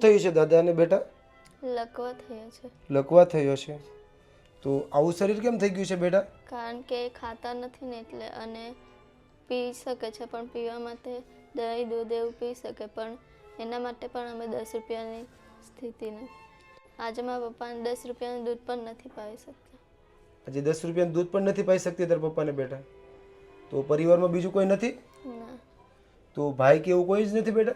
થયું છે દાદાને બેટા? લકવા થયા છે. લકવા થયો છે. તો આવું શરીર કેમ થઈ ગયું છે બેટા? કારણ કે ખાતા નથી ને એટલે અને પી શકે છે પણ પીવા માટે દહીં દૂધ એવું પી શકે પણ એના માટે પણ અમે દસ રૂપિયાની સ્થિતિ નથી. આજે મારા પપ્પાને દસ રૂપિયાનું દૂધ પણ નથી પાવી શકતા. આજે દસ રૂપિયાનું દૂધ પણ નથી પાઈ શકતી તારા પપ્પાને બેટા? તો પરિવારમાં બીજું કોઈ નથી? ના. તો ભાઈ કે એવું કોઈ જ નથી બેટા?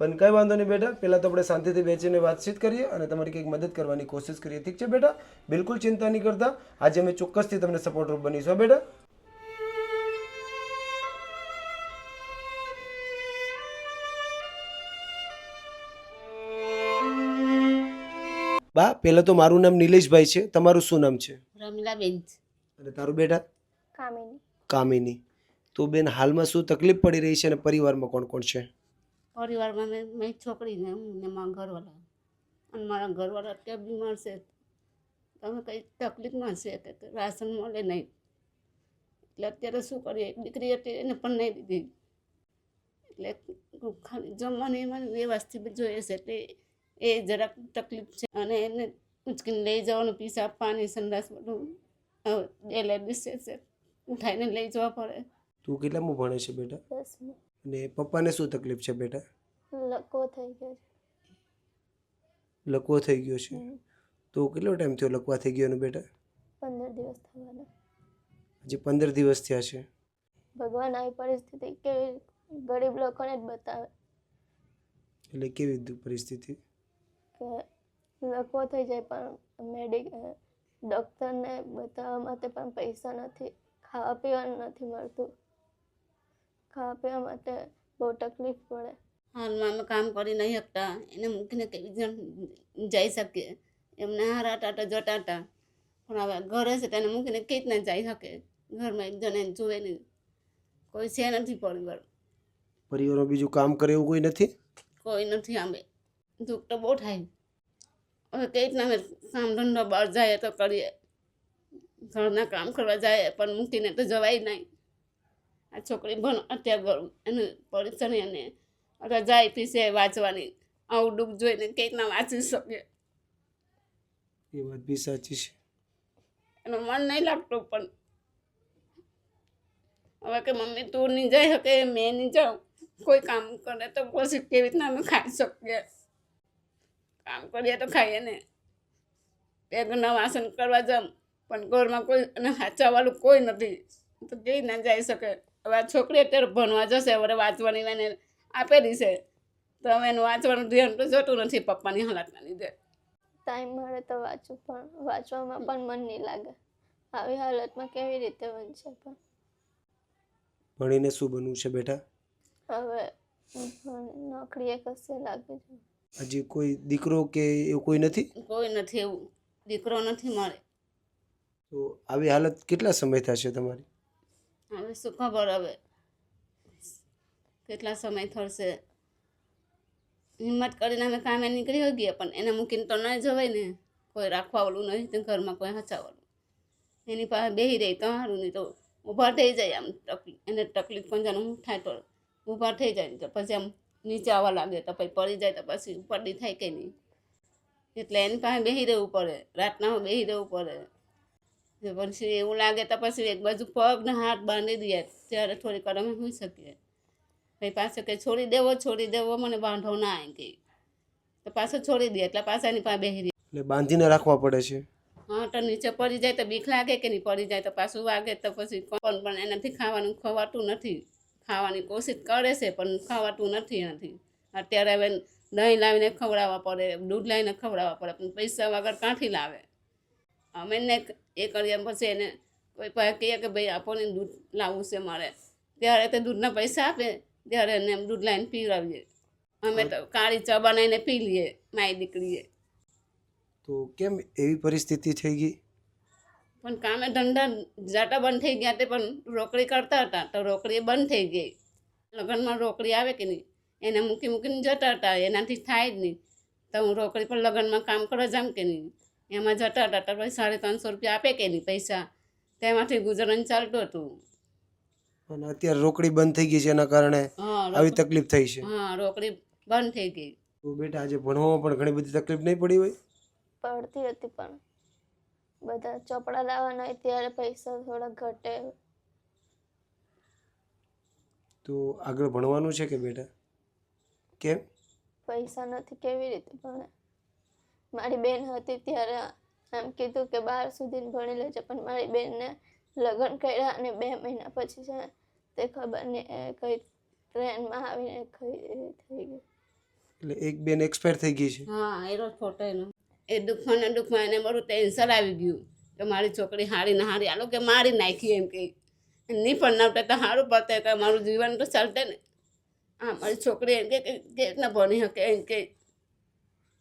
પણ કંઈ વાંધો નહીં બેટા. પહેલાં તો આપણે શાંતિથી બેસીને વાતચીત કરીએ અને તમારી કંઈક મદદ કરવાની કોશિશ કરીએ. ઠીક છે બેટા? બિલકુલ ચિંતા નહીં કરતા. આજે અમે ચોક્કસથી તમને સપોર્ટરૂપ બનીશું બેટા? બા પહેલાં તો મારું નામ નિલેશભાઈ છે. તમારું શું નામ છે? રમીલાબેન અને તારું બેટા? કામિની. કામિની. તો બેન હાલમાં શું તકલીફ પડી રહી છે અને પરિવારમાં કોણ કોણ છે? પરિવારમાં મેં મેં છોકરીને હું ને મારા ઘરવાળા અને મારા ઘરવાળા અત્યારે બીમાર છે. તમે કંઈ તકલીફમાં છે કે રાશન મળે નહીં. એટલે અત્યારે શું કરીએ? એક દીકરી હતી એને પણ નહીં દીધી. એટલે ખાલી જમવાની એમાં વ્યવસ્થિત જોઈએ છે એટલે એ જરાક તકલીફ છે. અને એને ઉચકીને લઈ જવાનું પીસાબ પાણી સંડાસ બધું બે લેડીઝ છે છે. ઉઠાઈને લઈ જવા પડે. તું કેટલામાં ભણે છે બેટા? દસમું. અને પપ્પાને શું તકલીફ છે બેટા? લકવો થઈ ગયો છે. લકવો થઈ ગયો છે? તો કેટલો ટાઈમ થયો લકવા થઈ ગયો એનો બેટા? પંદર દિવસ થવાના. હજી પંદર દિવસ થયા છે. ભગવાન આવી પરિસ્થિતિ કે ગરીબ લોકોને જ બતાવે. એટલે કેવી પરિસ્થિતિ? કે લકવો થઈ જાય પણ મેડિક ડૉક્ટરને બતાવવા માટે પણ પૈસા નથી ખાવા પીવાનું નથી મળતું. ખાવા પીવા માટે બહુ તકલીફ પડે. હાલમાં અમે કામ કરી નહીં શકતા. એને મૂકીને કેવી જણ જઈ શકીએ? એમને હારા ટાટા હતા પણ હવે ઘરે છે તેને મૂકીને કેવી રીતના જઈ શકે? ઘરમાં એક જણ એને જુએ નહીં. કોઈ છે નથી પરિવાર. પરિવારો બીજું કામ કરે એવું કોઈ નથી? કોઈ નથી અમે દુઃખ તો બહુ થાય. હવે કઈ રીતના અમે કામ ધંધો બહાર જાય તો કરીએ. ઘરના કામ કરવા જાય પણ મૂકીને તો જવાય નહીં. આ છોકરી ભણ અત્યારે એને રજા અને રજાઈ પીસે વાંચવાની. આવું ડૂબ જોઈને કેવી રીતના વાંચી શકે. એ વાત બી સાચી છે. એનું મન નહીં લાગતું પણ. હવે કે મમ્મી તું નહીં જઈ શકે મેં નહીં જાઉં. કોઈ કામ કરે તો પછી કેવી રીતના અમે ખાઈ શકીએ? કામ કરીએ તો ખાઈએ ને. પેગના વાસણ કરવા જમ પણ ઘરમાં કોઈ અને હાચાવાળું કોઈ નથી. તો કેવી ના જઈ શકે? હવે આ છોકરી અત્યારે ભણવા જશે હવે વાંચવાની એને આપેલી છે. તો હવે એનું વાંચવાનું ધ્યાન તો જોતું નથી પપ્પાની હાલતના લીધે. ટાઈમ મળે તો વાંચું પણ વાંચવામાં પણ મન નહીં લાગે. આવી હાલતમાં કેવી રીતે બનશે પણ? ભણીને શું બનવું છે બેટા? હવે નોકરીએ કશે લાગે છે હજી કોઈ દીકરો કે એવું કોઈ નથી? કોઈ નથી એવું. દીકરો નથી મળે. તો આવી હાલત કેટલા સમય થશે તમારી? હવે શું ખબર હવે? કેટલા સમય થશે? હિંમત કરીને અમે કામે નીકળી ગયા, પણ એને મૂકીને તો ન જવાય ને. કોઈ રાખવાવાળું નહીં, તો ઘરમાં કોઈ હચાવાળું એની પાસે બેસી રહી તો સારું નહીં તો ઊભા થઈ જાય આમ તકલીફ. એને તકલીફ પણ પંજાનું થાય તો ઊભા થઈ જાય તો પછી આમ નીચે આવવા લાગે, તો પછી પડી જાય, તો પછી ઉપરડી થાય કે નહીં? એટલે એની પાસે બેસી રહેવું પડે, રાતના બેસી રહેવું પડે. પછી એવું લાગે તો પછી એક બાજુ પગ ને હાથ બાંધી દઈએ. ત્યારે થોડીક વાર અમે હોઈ શકીએ. ભાઈ પાછો કે છોડી દેવો છોડી દેવો મને બાંધો ના આવી ગઈ તો પાછો છોડી દે એટલે પાછા એની પાસે બેહી એટલે બાંધીને રાખવા પડે છે. હા તો નીચે પડી જાય તો બીક લાગે કે નહીં પડી જાય તો પાછું વાગે તો પછી કોણ પણ એનાથી ખાવાનું ખવાતું નથી. ખાવાની કોશિશ કરે છે પણ ખાવાતું નથી એનાથી. અત્યારે હવે દહીં લાવીને ખવડાવવા પડે દૂધ લાવીને ખવડાવવા પડે પણ પૈસા વગર કાંઠી લાવે. અમે ને એ કરીએ પછી એને કોઈ પાસે કહીએ કે ભાઈ આપણને દૂધ લાવવું છે મારે. ત્યારે તે દૂધના પૈસા આપે ત્યારે એને એમ દૂધ લાવીને પીવડાવીએ. અમે તો કાળી ચા બનાવીને પી લઈએ માય દીકરીએ. તો કેમ એવી પરિસ્થિતિ થઈ ગઈ? પણ કામે ધંધા જાટા બંધ થઈ ગયા તે પણ રોકડી કરતા હતા તો રોકડી બંધ થઈ ગઈ. લગ્નમાં રોકડી આવે કે નહીં એને મૂકી મૂકીને જતા હતા એનાથી થાય જ નહીં. તો હું રોકડી પર લગ્નમાં કામ કરવા જામ કે નહીં? એમાં જતા હતા તો પછી સાડા ત્રણસો રૂપિયા આપે કે નહીં પૈસા? તેમાંથી ગુજરાન ચાલતું હતું. અને અત્યારે રોકડી બંધ થઈ ગઈ છે એના કારણે હા આવી તકલીફ થઈ છે. હા રોકડી બંધ થઈ ગઈ. તો તો બેટા આજે ભણવામાં પણ ઘણી બધી તકલીફ નહીં પડી હોય? પડતી હતી પણ. બધા ચોપડા લાવવાના હોય ત્યારે પૈસા થોડા ઘટે. તો આગળ ભણવાનું છે કે બેટા? કેમ? પૈસા નથી કેવી રીતે ભણે? મારી બેન હતી ત્યારે એમ કીધું કે બાર સુધી ભણી લેજે પણ મારી બેનને લગ્ન કર્યા અને બે મહિના પછી છે તે ખબર નહીં એ કઈ ટ્રેનમાં આવીને કઈ થઈ ગયું એટલે એક બેન એક્સપાયર થઈ ગઈ છે? હા એ ફોટો એનો. એ દુઃખમાં ને દુઃખમાં એને મારું ટેન્શન આવી ગયું કે મારી છોકરી હારી ના હારી આલો કે મારી નાખી એમ કે નહીં પણ ના તો સારું પડતે મારું જીવન તો ચાલતે ને. હા મારી છોકરી એમ કે કે કે રીતના ભણી શકે એમ કે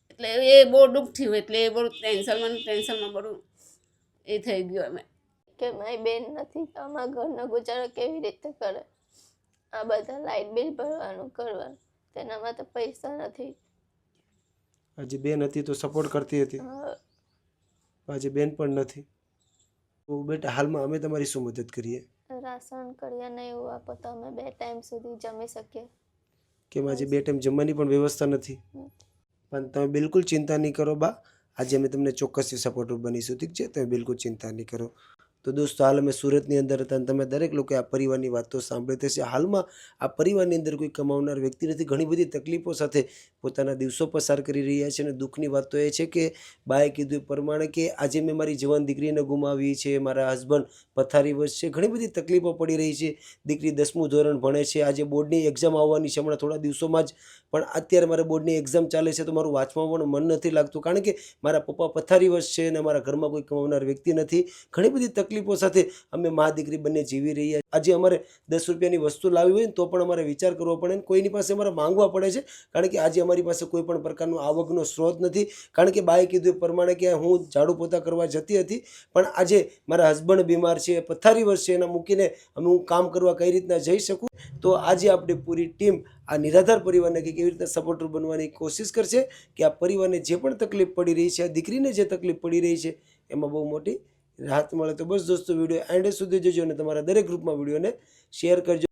એટલે એ બહુ દુઃખ થયું એટલે એ બધું ટેન્શનમાં ટેન્શનમાં બધું એ થઈ ગયું અમે કે મારી બેન નથી તો અમારા ઘરનો ગુજારો કેવી રીતે કરે? આ બધા લાઇટ બિલ ભરવાનું કરવાનું તેનામાં તો પૈસા નથી. હજી બેન હતી તો સપોર્ટ કરતી હતી. હા, આજે બેન પણ નથી. તો બેટા હાલમાં અમે તમારી શું મદદ કરીએ? રાશન કરિયાને એવું આપો તો અમે બે ટાઈમ સુધી જમી શકીએ. કેમ આજે બે ટાઈમ જમવાની પણ વ્યવસ્થા નથી? પણ તમે બિલકુલ ચિંતા નહીં કરો બા. આજે અમે તમને ચોક્કસથી સપોર્ટર બનીશું, ઠીક છે? તમે બિલકુલ ચિંતા નહીં કરો. તો દોસ્તો, હાલ અમે સુરતની અંદર હતા અને તમે દરેક લોકોએ આ પરિવારની વાતો સાંભળી થશે હાલમાં આ પરિવારની અંદર કોઈ કમાવનાર વ્યક્તિ નથી. ઘણી બધી તકલીફો સાથે પોતાના દિવસો પસાર કરી રહ્યા છે અને દુઃખની વાત તો એ છે કે બાએ કીધું પ્રમાણે કે આજે મેં મારી જવાન દીકરીને ગુમાવી છે, મારા હસબન્ડ પથારીવશ છે ઘણી બધી તકલીફો પડી રહી છે. દીકરી દસમું ધોરણ ભણે છે. આજે બોર્ડની એક્ઝામ આવવાની છે હમણાં થોડા દિવસોમાં જ. પણ અત્યારે મારે બોર્ડની એક્ઝામ ચાલે છે તો મારું વાંચવામાં પણ મન નથી લાગતું. કારણ કે મારા પપ્પા પથારીવશ છે અને મારા ઘરમાં કોઈ કમાવનાર વ્યક્તિ નથી. ઘણી બધી તકલીફો સાથે અમે મા દીકરી બંને જીવી રહ્યા આજે અમારે દસ રૂપિયાની વસ્તુ લાવી હોય ને તો પણ અમારે વિચાર કરવો પડે ને કોઈની પાસે અમારે માંગવા પડે છે. કારણ કે આજે અમારી પાસે કોઈ પણ પ્રકારનો આવકનો સ્ત્રોત નથી. કારણ કે બાએ કીધું પ્રમાણે કે હું ઝાડુ પોતા કરવા જતી હતી. પણ આજે મારા હસબન્ડ બીમાર છે, પથારીવશ છે, એના મૂકીને અમે હું કામ કરવા કઈ રીતના જઈ શકું? તો આજે આપણી પૂરી ટીમ આ નિરાધાર પરિવારને કે કેવી રીતે સપોર્ટર બનવાની કોશિશ કરશે કે આ પરિવારને જે પણ તકલીફ પડી રહી છે, આ દીકરીને જે તકલીફ પડી રહી છે, એમાં બહુ મોટી રાહત મળે તો બસ દોસ્તો વીડિયો એન્ડ સુધી જોજો અને તમારા દરેક ગ્રુપમાં વિડીયોને શેર કરજો.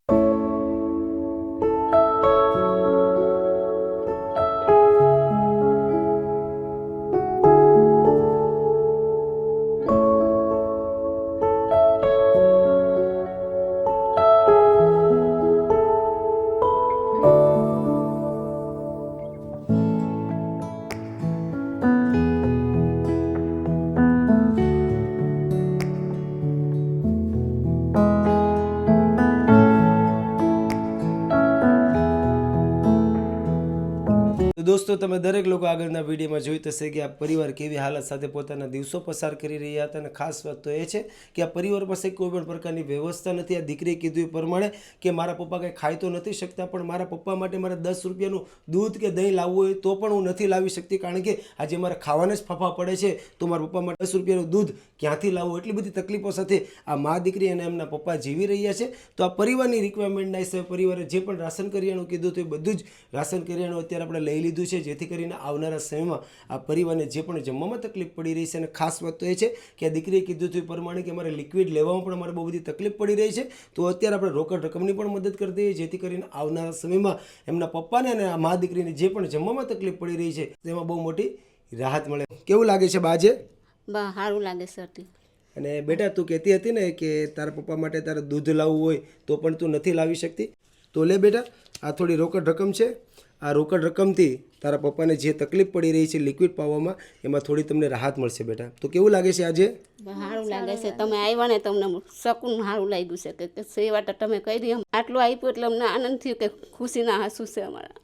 દોસ્તો તમે દરેક લોકો આગળના વિડીયોમાં જોઈ થશે કે આ પરિવાર કેવી હાલત સાથે પોતાના દિવસો પસાર કરી રહ્યા હતા અને ખાસ વાત તો એ છે કે આ પરિવાર પાસે કોઈ પણ પ્રકારની વ્યવસ્થા નથી. આ દીકરીએ કીધું એ પ્રમાણે કે મારા પપ્પા કંઈ ખાઈ તો નથી શકતા, પણ મારા પપ્પા માટે મારે દસ રૂપિયાનું દૂધ કે દહીં લાવવું હોય તો પણ હું નથી લાવી શકતી, કારણ કે આજે મારે ખાવાને જ ફફા પડે છે. તો મારા પપ્પા માટે દસ રૂપિયાનું દૂધ ક્યાંથી લાવવું? એટલી બધી તકલીફો સાથે આ મા દીકરી અને એમના પપ્પા જીવી રહ્યા છે. તો આ પરિવારની રિક્વાયરમેન્ટના હિસાબે પરિવારે જે પણ રાશન કરિયાણું કીધું હતું એ બધું જ રાશન કરિયાણું અત્યારે આપણે લઈ લીધું છે. જેથી કરીને આવનારા સમયમાં આ પરિવારને જે પણ જમવામાં તકલીફ પડી રહી છે અને ખાસ વાત તો એ છે કે આ દીકરીએ કીધું હતું એ પ્રમાણે કે અમારે લિક્વિડ લેવામાં પણ અમારે બહુ બધી તકલીફ પડી રહી છે. તો અત્યારે આપણે રોકડ રકમની પણ મદદ કરી દઈએ જેથી કરીને આવનારા સમયમાં એમના પપ્પાને અને આ મા દીકરીને જે પણ જમવામાં તકલીફ પડી રહી છે તેમાં બહુ મોટી રાહત મળે. કેવું લાગે છે બાજે બા સારું લાગે સરથી અને બેટા તું કહેતી હતી ને કે તારા પપ્પા માટે તારે દૂધ લાવવું હોય તો પણ તું નથી લાવી શકતી. તો લે બેટા આ થોડી રોકડ રકમ છે. આ રોકડ રકમથી તારા પપ્પાને જે તકલીફ પડી રહી છે લિક્વિડ પાવામાં એમાં થોડી તમને રાહત મળશે બેટા. તો કેવું લાગે છે આજે? સારું લાગે છે. તમે આવ્યા ને તમને શકુન સારું લાગ્યું છે કે- સેવા તો તમે કહી દઈએ આટલું આપ્યું એટલે અમને આનંદ થયો કે ખુશીના આંસુ છે અમારા.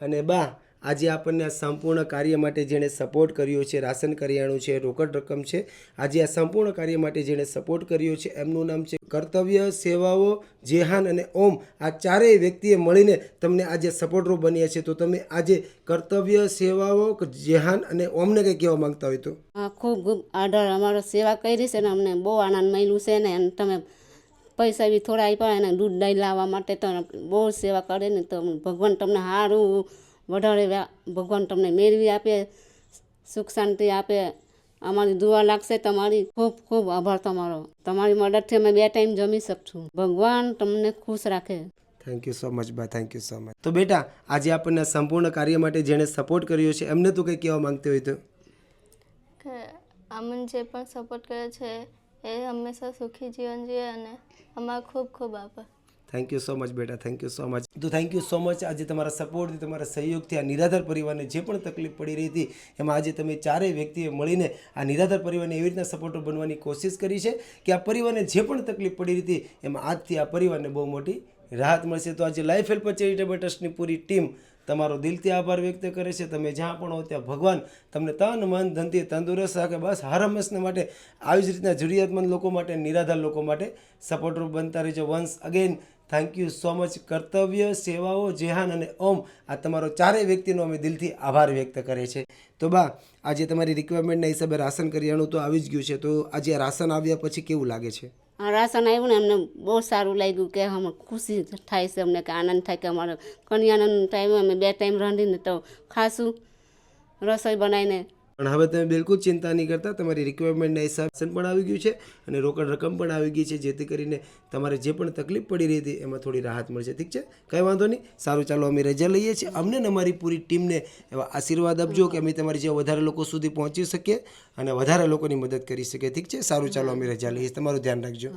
અને બા આજે આપણને આ સંપૂર્ણ કાર્ય માટે જેણે સપોર્ટ કર્યો છે, રાશન કરિયાણું છે, રોકડ રકમ છે, આજે આ સંપૂર્ણ કાર્ય માટે જેણે સપોર્ટ કર્યો છે, એમનું નામ છે કર્તવ્ય સેવાઓ, જેહાન અને ઓમ. આ ચારેય વ્યક્તિએ મળીને તમને આજે સપોર્ટરો બન્યા છે. તો તમે આજે કર્તવ્ય સેવાઓ જેહાન અને ઓમને કંઈ કહેવા માંગતા હોય તો? ખૂબ ખૂબ આદર. અમારો સેવા કરી છે ને અમને બહુ આનંદ મળ્યું છે ને. તમે પૈસા બી થોડા આપ્યા અને દૂધ દહીં લાવવા માટે તો બહુ સેવા કરે ને તો ભગવાન તમને સારું વધારે વ્યા- ભગવાન તમને મેળવી આપે સુખ શાંતિ આપે. અમારી દુઆ લાગશે તમારી. ખૂબ ખૂબ આભાર તમારો. તમારી મદદથી અમે બે ટાઈમ જમી શકશું. ભગવાન તમને ખુશ રાખે. થેન્ક યુ સો મચ બા. થેન્ક યુ સો મચ તો બેટા આજે આપણને સંપૂર્ણ કાર્ય માટે જેણે સપોર્ટ કર્યો છે એમને તું કંઈ કહેવા માંગતી હોય તો? કે અમને જે પણ સપોર્ટ કરે છે એ હંમેશા સુખી જીવન જીવે અને અમારો ખૂબ ખૂબ આભાર. થેન્ક યુ સો મચ બેટા. થેન્ક યુ સો મચ તો થેન્ક યુ સો મચ આજે તમારા સપોર્ટથી તમારા સહયોગથી આ નિરાધાર પરિવારને જે પણ તકલીફ પડી રહી હતી, એમાં આજે તમે ચારેય વ્યક્તિએ મળીને આ નિરાધાર પરિવારને એવી રીતના સપોર્ટર બનવાની કોશિશ કરી છે કે આ પરિવારને જે પણ તકલીફ પડી રહી હતી, એમાં આજથી આ પરિવારને બહુ મોટી રાહત મળશે. તો આજે લાઈફ હેલ્પ ચેરિટેબલ ટ્રસ્ટની પૂરી ટીમ તમારો દિલથી આભાર વ્યક્ત કરે છે. તમે જ્યાં પણ હો ત્યાં ભગવાન તમને તન, મન, ધનથી તંદુરસ્ત રાખે. બસ હર માટે આવી જ રીતના જરૂરિયાતમંદ લોકો માટે, નિરાધાર લોકો માટે સપોર્ટરૂપ બનતા રહેજો. Once again thank you so much કર્તવ્ય, સેવાઓ, જેહાન અને ઓમ આ તમારો ચારેય વ્યક્તિનો અમે દિલથી આભાર વ્યક્ત કરે છે તો બા, આજે તમારી રિક્વાયરમેન્ટના હિસાબે રાશન કરિયાણું તો આવી જ ગયું છે. તો આજે રાશન આવ્યા પછી કેવું લાગે છે? આ રાશન આવ્યું ને અમને બહુ સારું લાગ્યું કે અમે ખુશી થાય છે અમને, કે આનંદ થાય કે અમારો કન્યાનો ટાઈમ અમે બે ટાઈમ રાંધીને તો ખાશું, રસોઈ બનાવીને પણ હવે તમે બિલકુલ ચિંતા નહીં કરતા, તમારી રિક્વાયરમેન્ટના હિસાબ પણ આવી ગયું છે અને રોકડ રકમ પણ આવી ગઈ છે, જેથી કરીને તમારે જે પણ તકલીફ પડી રહી હતી એમાં થોડી રાહત મળશે. ઠીક છે? કંઈ વાંધો નહીં. સારું, ચાલો અમે રજા લઈએ છીએ. અમને અમારી પૂરી ટીમને એવા આશીર્વાદ આપજો કે અમે તમારી જે વધારે લોકો સુધી પહોંચી શકીએ અને વધારે લોકોની મદદ કરી શકીએ. ઠીક છે? સારું, ચાલો અમે રજા લઈએ તમારું ધ્યાન રાખજો.